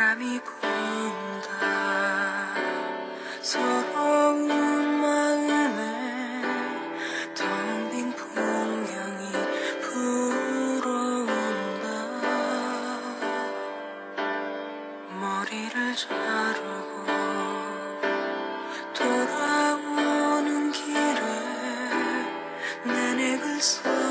바람이 분다. 서러운 마음에 텅빈 풍경이 불어온다. 머리를 자르고 돌아오는 길에 내 넥을 써